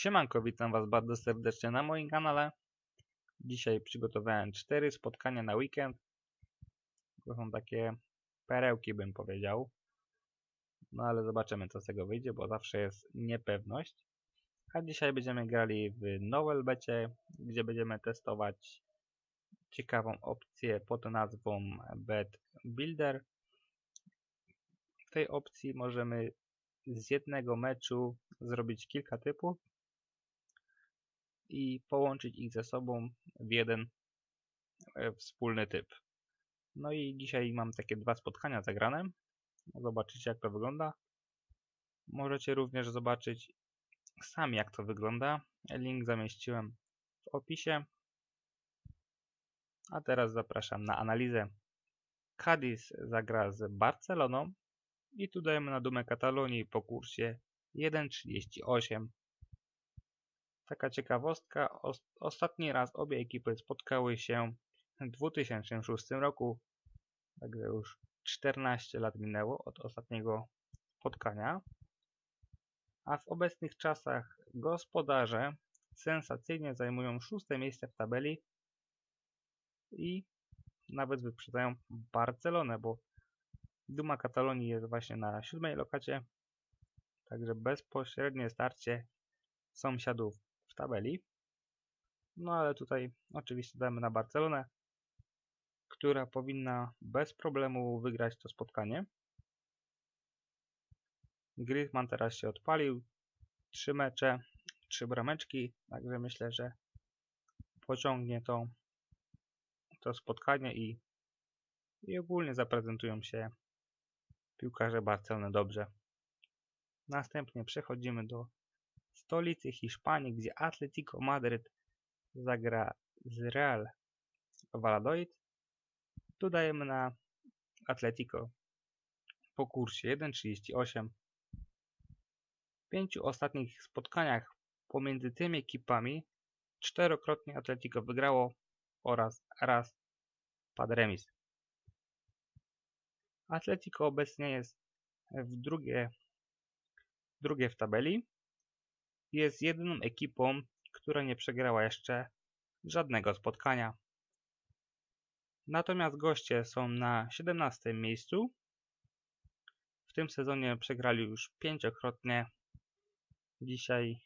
Siemanko, witam Was bardzo serdecznie na moim kanale. Dzisiaj przygotowałem cztery spotkania na weekend. To są takie perełki, bym powiedział. No ale zobaczymy, co z tego wyjdzie, bo zawsze jest niepewność. A dzisiaj będziemy grali w Novel Becie, gdzie będziemy testować ciekawą opcję pod nazwą Bet Builder. W tej opcji możemy z jednego meczu zrobić kilka typów i połączyć ich ze sobą w jeden e, wspólny typ. No i dzisiaj mam takie dwa spotkania zagrane. Zobaczycie jak to wygląda. Możecie również zobaczyć sami jak to wygląda. Link zamieściłem w opisie. A teraz zapraszam na analizę. Cadiz zagra z Barceloną i tu dajemy na dumę Katalonii po kursie 1.38. Taka ciekawostka, ostatni raz obie ekipy spotkały się w 2006 roku, także już 14 lat minęło od ostatniego spotkania. A w obecnych czasach gospodarze sensacyjnie zajmują szóste miejsce w tabeli i nawet wyprzedzają Barcelonę, bo Duma Katalonii jest właśnie na siódmej lokacie, także bezpośrednie starcie sąsiadów w tabeli. No ale tutaj oczywiście damy na Barcelonę, która powinna bez problemu wygrać to spotkanie. Griezmann teraz się odpalił. Trzy mecze, trzy brameczki, także myślę, że pociągnie to, to spotkanie i, i ogólnie zaprezentują się piłkarze Barcelony dobrze. Następnie przechodzimy do stolicy Hiszpanii, gdzie Atletico Madryt zagra z Real Valladolid. Tu dajemy na Atletico po kursie 1.38. W pięciu ostatnich spotkaniach pomiędzy tymi ekipami czterokrotnie Atletico wygrało oraz raz padł remis. Atletico obecnie jest w drugie, drugie w tabeli. Jest jedyną ekipą, która nie przegrała jeszcze żadnego spotkania. Natomiast goście są na 17 miejscu. W tym sezonie przegrali już pięciokrotnie. Dzisiaj,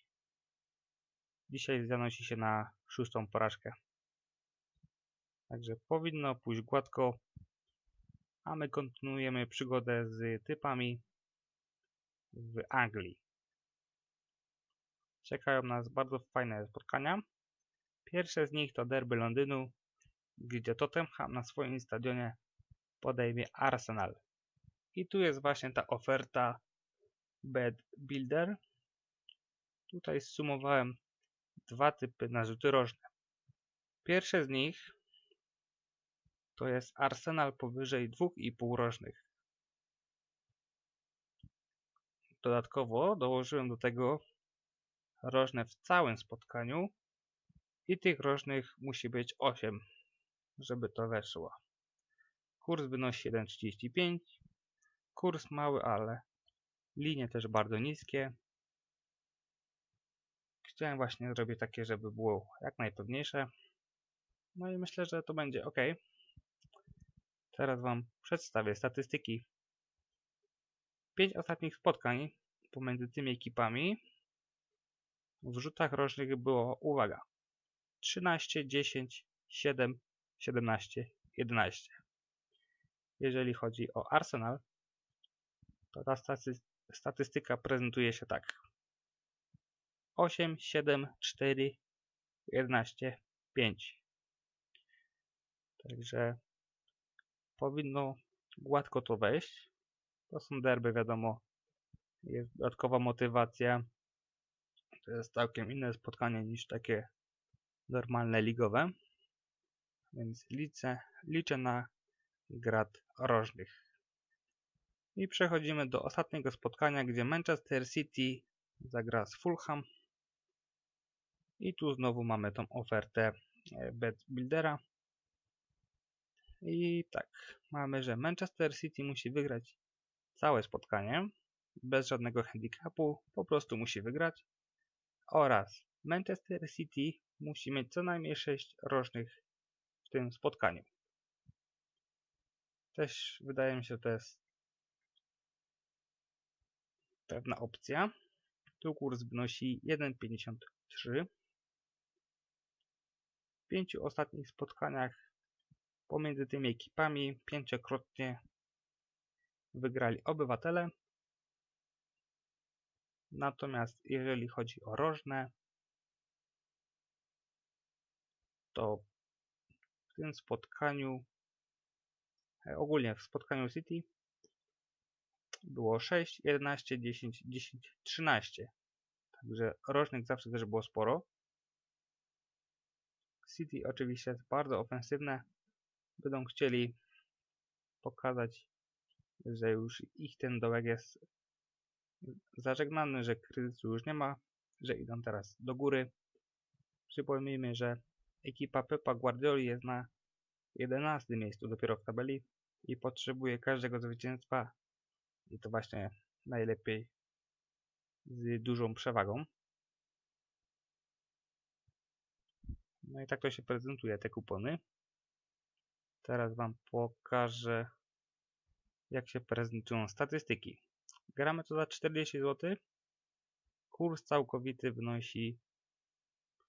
dzisiaj zanosi się na szóstą porażkę. Także powinno pójść gładko a my kontynuujemy przygodę z typami w Anglii. Czekają nas bardzo fajne spotkania. Pierwsze z nich to derby Londynu, gdzie Tottenham na swoim stadionie podejmie Arsenal. I tu jest właśnie ta oferta Bed Builder. Tutaj zsumowałem dwa typy na rzuty rożne. Pierwsze z nich to jest Arsenal powyżej 2,5 rożnych. Dodatkowo dołożyłem do tego rożne w całym spotkaniu i tych rożnych musi być 8, żeby to weszło. Kurs wynosi 1,35. Kurs mały, ale linie też bardzo niskie. Chciałem właśnie zrobić takie, żeby było jak najpewniejsze. No i myślę, że to będzie ok. Teraz Wam przedstawię statystyki. Pięć ostatnich spotkań pomiędzy tymi ekipami w rzutach rocznych było, uwaga, 13, 10, 7, 17, 11. Jeżeli chodzi o Arsenal, to ta statystyka prezentuje się tak. 8, 7, 4, 11, 5. Także powinno gładko to wejść. To są derby, wiadomo. Jest dodatkowa motywacja. To jest całkiem inne spotkanie niż takie normalne ligowe. Więc liczę, liczę na grad rożnych. I przechodzimy do ostatniego spotkania, gdzie Manchester City zagra z Fulham. I tu znowu mamy tą ofertę e, Bet Buildera. I tak, mamy, że Manchester City musi wygrać całe spotkanie, bez żadnego handicapu, po prostu musi wygrać. Oraz Manchester City musi mieć co najmniej 6 rożnych w tym spotkaniu. Też wydaje mi się, że to jest pewna opcja. Tu kurs wynosi 1,53. W pięciu ostatnich spotkaniach pomiędzy tymi ekipami pięciokrotnie wygrali obywatele. Natomiast jeżeli chodzi o rożne, to w tym spotkaniu, e, ogólnie w spotkaniu City było 6, 11, 10, 10, 13. Także rocznych zawsze też było sporo. City oczywiście jest bardzo ofensywne. Będą chcieli pokazać, że już ich ten dołek jest zażegnany, że kryzysu już nie ma, że idą teraz do góry. Przypomnijmy, że ekipa Pepa Guardioli jest na 11 miejscu dopiero w tabeli i potrzebuje każdego zwycięstwa i to właśnie najlepiej z dużą przewagą. No i tak to się prezentuje, te kupony. Teraz Wam pokażę, jak się prezentują statystyki. Gramy to za 40 zł. Kurs całkowity wynosi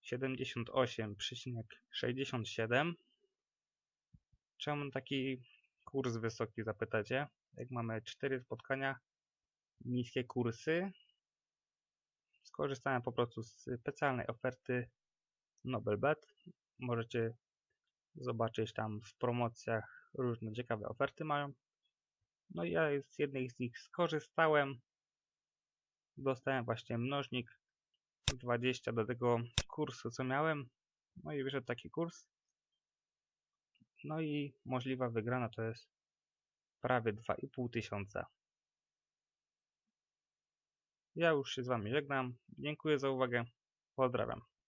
78,67. Czemu taki kurs wysoki zapytacie? Jak mamy 4 spotkania, niskie kursy, skorzystałem po prostu z specjalnej oferty NobelBet. Możecie zobaczyć tam w promocjach różne ciekawe oferty mają. No ja z jednej z nich skorzystałem. Dostałem właśnie mnożnik 20 do tego kursu, co miałem. No i wyszedł taki kurs. No i możliwa wygrana to jest prawie 2,5 tysiąca. Ja już się z Wami żegnam. Dziękuję za uwagę. Pozdrawiam.